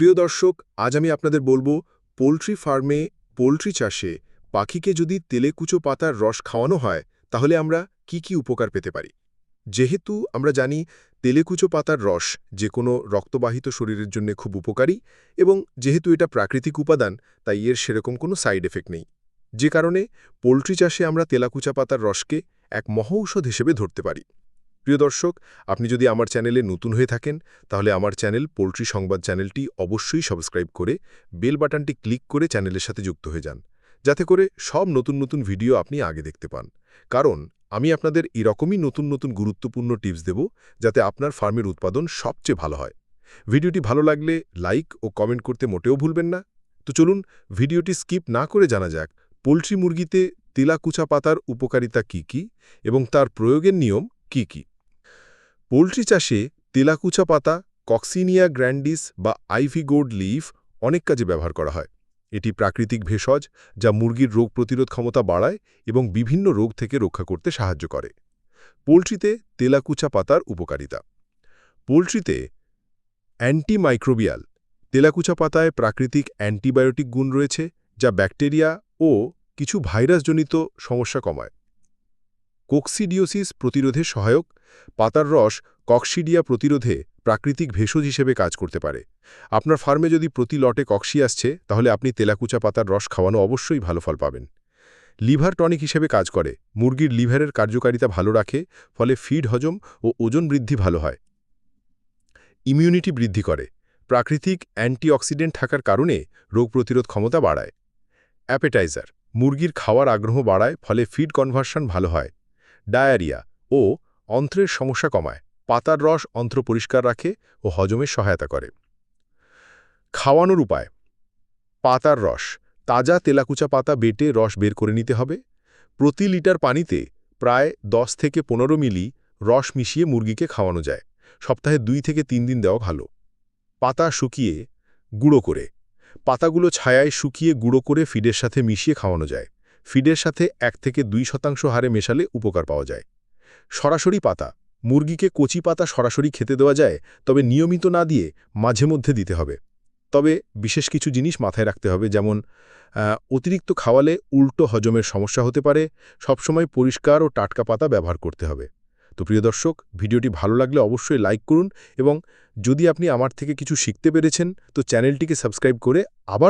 প্রিয় দর্শক, আজ আমি আপনাদের বলব, পোলট্রি ফার্মে পোলট্রি চাষে পাখিকে যদি তেলেকুচো পাতার রস খাওয়ানো হয়, তাহলে আমরা কি কি উপকার পেতে পারি? যেহেতু আমরা জানি তেলেকুচো পাতার রস যে কোনো রক্তবাহিত শরীরের জন্য খুব উপকারী এবং যেহেতু এটা প্রাকৃতিক উপাদান, তাই এর সেরকম কোনো সাইড এফেক্ট নেই। যে কারণে পোলট্রি চাষে আমরা তেলাকুচা পাতার রসকে এক মহৌষধ হিসেবে ধরতে পারি। প্রিয় দর্শক, আপনি যদি আমার চ্যানেলে নতুন হয়ে থাকেন, তাহলে আমার চ্যানেল পোলট্রি সংবাদ চ্যানেলটি অবশ্যই সাবস্ক্রাইব করে বেল বাটনটি ক্লিক করে চ্যানেলের সাথে যুক্ত হয়ে যান। যাতে করে সব নতুন নতুন ভিডিও আপনি আগে দেখতে পান। কারণ, আমি আপনাদের এরকমই নতুন নতুন গুরুত্বপূর্ণ টিপস দেব, যাতে আপনার ফার্মের উৎপাদন সবচেয়ে ভালো হয়। ভিডিওটি ভালো লাগলে লাইক ও কমেন্ট করতে মোটেও ভুলবেন না। তো চলুন, ভিডিওটি স্কিপ না করে জানা যাক, পোলট্রি মুরগিতে তিলাকুচা পাতার উপকারিতা কি কি এবং তার প্রয়োগের নিয়ম কি কি? পোলট্রি চাষে তেলাকুচা পাতা, কক্সিনিয়া গ্র্যান্ডিস বা আইভি গোল্ড লিফ অনেক কাজে ব্যবহার করা হয়। এটি প্রাকৃতিক ভেষজ যা মুরগির রোগ প্রতিরোধ ক্ষমতা বাড়ায় এবং বিভিন্ন রোগ থেকে রক্ষা করতে সাহায্য করে। পোলট্রিতে তেলাকুচা পাতার উপকারিতা। পোলট্রিতে অ্যান্টিমাইক্রোবিয়াল, তেলাকুচা পাতায় প্রাকৃতিক অ্যান্টিবায়োটিক গুণ রয়েছে যা ব্যাকটেরিয়া ও কিছু ভাইরাসজনিত সমস্যা কমায়। কোক্সিডিওসিস প্রতিরোধে সহায়ক, পাতার রস কক্সিডিয়া প্রতিরোধে প্রাকৃতিক ভেষজ হিসেবে কাজ করতে পারে। আপনার ফার্মে যদি প্রতি লটে কক্সি আসছে, তাহলে আপনি তেলাকুচা পাতার রস খাওয়ানো অবশ্যই ভালো ফল পাবেন। লিভার টনিক হিসেবে কাজ করে। মুরগির লিভারের কার্যকারিতা ভালো রাখে, ফলে ফিড হজম ও ওজন বৃদ্ধি ভালো হয়। ইমিউনিটি বৃদ্ধি করে। প্রাকৃতিক অ্যান্টিঅক্সিডেন্ট থাকার কারণে রোগ প্রতিরোধ ক্ষমতা বাড়ায়। অ্যাপেটাইজার। মুরগির খাওয়ার আগ্রহ বাড়ায়, ফলে ফিড কনভার্সন ভালো হয়। ডায়ারিয়া ও অন্ত্রের সমস্যা কমায়, পাতার রস অন্ত্র পরিষ্কার রাখে ও হজমে সহায়তা করে। খাওয়ানোর উপায়, পাতার রস, তাজা তেলাকুচা পাতা বেটে রস বের করে নিতে হবে। প্রতি লিটার পানিতে প্রায় 10 থেকে পনেরো মিলি রস মিশিয়ে মুরগিকে খাওয়ানো যায়। সপ্তাহে দুই থেকে তিন দিন দেওয়া ভালো। পাতা শুকিয়ে গুঁড়ো করে, পাতাগুলো ছায়ায় শুকিয়ে গুঁড়ো করে ফিডের সাথে মিশিয়ে খাওয়ানো যায়। ফিডের সাথে এক থেকে দুই শতাংশ হারে মেশালে উপকার পাওয়া যায়। সরাসরি পাতা, মুরগিকে কচি পাতা সরাসরি খেতে দেওয়া যায়, তবে নিয়মিত না দিয়ে মাঝে মধ্যে দিতে হবে। তবে বিশেষ কিছু জিনিস মাথায় রাখতে হবে, যেমন অতিরিক্ত খাওয়ালে উল্টো হজমের সমস্যা হতে পারে, সবসময় পরিষ্কার ও টাটকা পাতা ব্যবহার করতে হবে। তো প্রিয় দর্শক, ভিডিওটি ভালো লাগলে অবশ্যই লাইক করুন এবং যদি আপনি আমার থেকে কিছু শিখতে পেরেছেন, তো চ্যানেলটিকে সাবস্ক্রাইব করে আবার